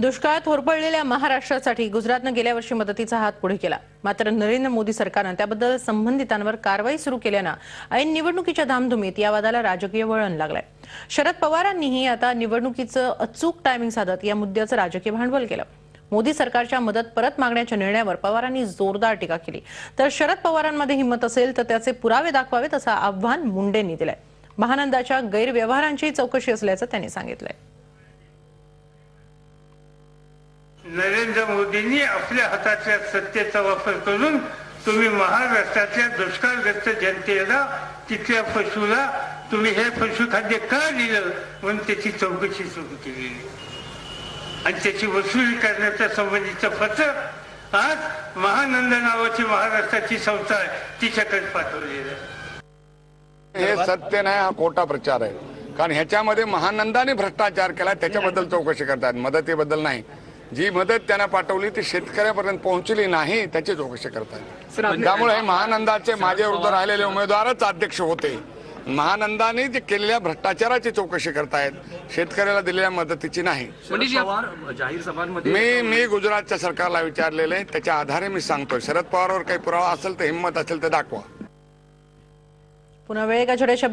दुष्काळात होरपळलेल्या महाराष्ट्रासाठी गुजरातनं गेल्या वर्षी मदतीचा हात पुढे केला. मात्र नरेंद्र मोदी सरकारनं त्याबद्दल संबंधितांवर कारवाई सुरू केल्यानं ऐन निवडणुकीच्या धामधुमीत या वादाला राजकीय वळण लागलंय. शरद पवारांनीही आता निवडणुकीचं अचूक टायमिंग साधत या मुद्द्याचं राजकीय भांडवल केलं. मोदी सरकारच्या मदत परत मागण्याच्या निर्णयावर पवारांनी जोरदार टीका केली. तर शरद पवारांमध्ये हिंमत असेल तर त्याचे पुरावे दाखवावेत असं आव्हान मुंडेंनी दिलंय. महानंदाच्या गैरव्यवहारांची चौकशी असल्याचं त्यांनी सांगितलंय. नरेंद्र मोदींनी आपल्या हाताच्या सत्तेचा वापर करून तुम्ही महाराष्ट्रातल्या दुष्काळग्रस्त जनतेला तिथल्या पशुला तुम्ही हे पशुखाद्य का दिलं म्हणून त्याची चौकशी सुरू केलेली आणि त्याची वसुली करण्याच्या संबंधीचं पत्र आज महानंद नावाची महाराष्ट्राची संस्था आहे तिच्याकडे पाठवलेलं हे सत्य नाही हा खोटा प्रचार आहे. कारण ह्याच्यामध्ये महानंदाने भ्रष्टाचार केला त्याच्याबद्दल चौकशी करतात. मदतीबद्दल नाही. जी मदत त्यांना पाठवली ती शेतकऱ्यापर्यंत पोहोचली नाही त्याची चौकशी करतात त्यामुळे हे महानंदाचे माझ्या विरुद्ध राहिलेले उमेदवारच अध्यक्ष होते. महानंदाने जे केलेल्या भ्रष्टाचाराची चौकशी करतायत शेतकऱ्याला दिलेल्या मदतीची नाही. शरद पवार जाहीर सभांमध्ये मी मी गुजरातच्या सरकारला विचारलेले त्याच्या आधारे मी सांगतोय. शरद पवारवर काही पुरावा असेल तर हिंमत असेल तर दाखवा. पुन्हा वेळ एका छोट्याशा